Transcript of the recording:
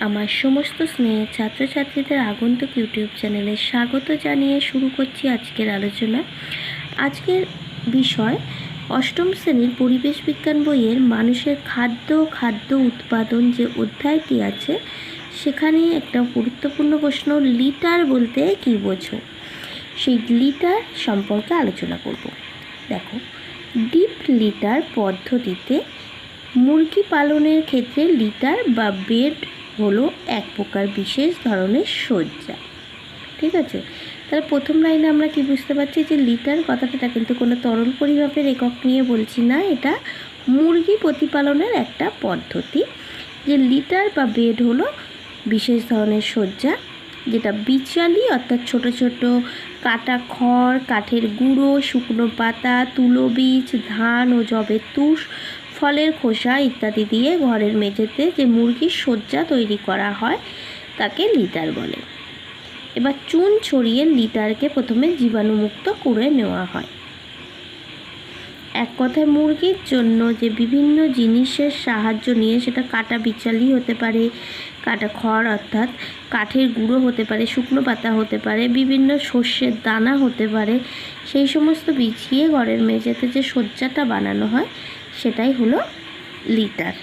আমার সমস্ত স্নেহের ছাত্রছাত্রীদের আগন্তুক ইউটিউব চ্যানেলে স্বাগত জানিয়ে শুরু করছি আজকের আলোচনা। আজকের বিষয়, অষ্টম শ্রেণির পরিবেশ বিজ্ঞান বইয়ের মানুষের খাদ্য খাদ্য উৎপাদন যে অধ্যায়টি আছে সেখানে একটা গুরুত্বপূর্ণ প্রশ্ন, লিটার বলতে কী বোঝো? সেই লিটার সম্পর্কে আলোচনা করব। দেখো, ডিপ লিটার পদ্ধতিতে মুরগি পালনের ক্ষেত্রে লিটার বা বেড হলো এক প্রকার বিশেষ ধরনের শয্যা। ঠিক আছে? তাহলে প্রথম লাইনে আমরা কি বুঝতে পারছি যে লিটার কথাটা কিন্তু কোনো তরল পরিমাপের একক নিয়ে বলছি না, এটা মুরগি প্রতিপালনের একটা পদ্ধতি। যে লিটার বা বেড হলো বিশেষ ধরনের শয্যা, যেটা বিচালি অর্থাৎ ছোট ছোট কাটা খড়, কাঠের গুঁড়ো, শুকনো পাতা, তুলো বীজ, ধান ও জবের তুষ ফলের খোসা ইত্যাদি দিয়ে ঘরের মেঝেতে যে মুরগির শয্যা তৈরি করা হয়, তাকে লিটার বলে। এবার চুন ছড়িয়ে লিটারকে প্রথমে জীবাণুমুক্ত করে নেওয়া হয়। এক কথায় মুরগির জন্য যে বিভিন্ন জিনিসের সাহায্য নিয়ে সেটা কাটা বিচালি হতে পারে, কাটা খড় অর্থাৎ কাঠের গুঁড়ো হতে পারে, শুকনো পাতা হতে পারে, বিভিন্ন শস্যের দানা হতে পারে, সেই সমস্ত বিছিয়ে ঘরের মেঝেতে যে শয্যাটা বানানো হয় সেটাই হলো লিটার।